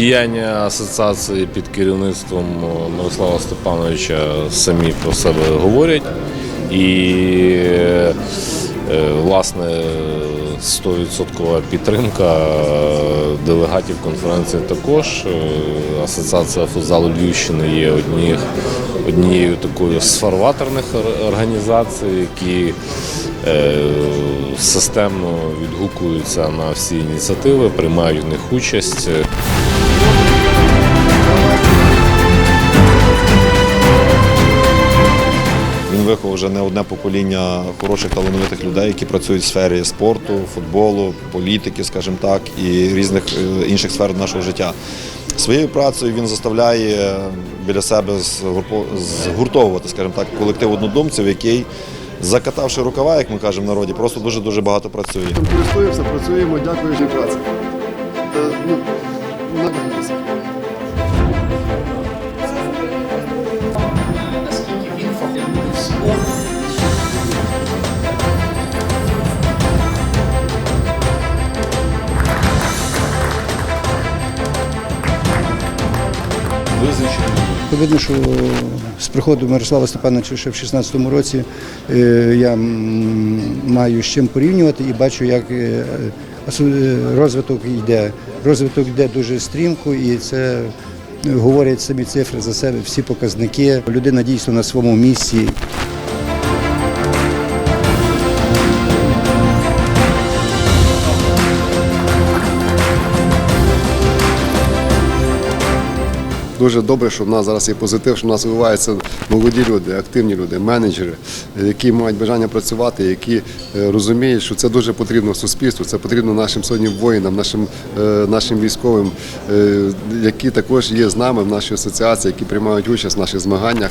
Діяння асоціації під керівництвом Мирослава Степановича самі про себе говорять. І е, власне 100% підтримка е, делегатів конференції також. Е, Асоціація футзалу Львівщини є однією, однією такою з фарватерних організацій, які е, системно відгукуються на всі ініціативи, приймають в них участь. Виховав вже не одне покоління хороших талановитих людей, які працюють в сфері спорту, футболу, політики, скажімо так, і різних е, інших сфер нашого життя. Своєю працею він заставляє біля себе згуртовувати, скажімо так, колектив однодумців, який, закатавши рукава, як ми кажемо в народі, просто дуже дуже багато працює. Користуємося, працюємо, дякуючи праці. Видно, що з приходу Мирослава Степановича ще в 2016 році е, я маю з чим порівнювати і бачу, як е, е, розвиток йде. Розвиток йде дуже стрімко, і це говорять самі цифри за себе, всі показники. Людина дійсно на своєму місці. Дуже добре, що в нас зараз є позитив, що в нас вививаються молоді люди, активні люди, менеджери, які мають бажання працювати, які е, розуміють, що це дуже потрібно суспільству, це потрібно нашим сьогодні воїнам, нашим, е, нашим військовим, е, які також є з нами в нашій асоціації, які приймають участь в наших змаганнях.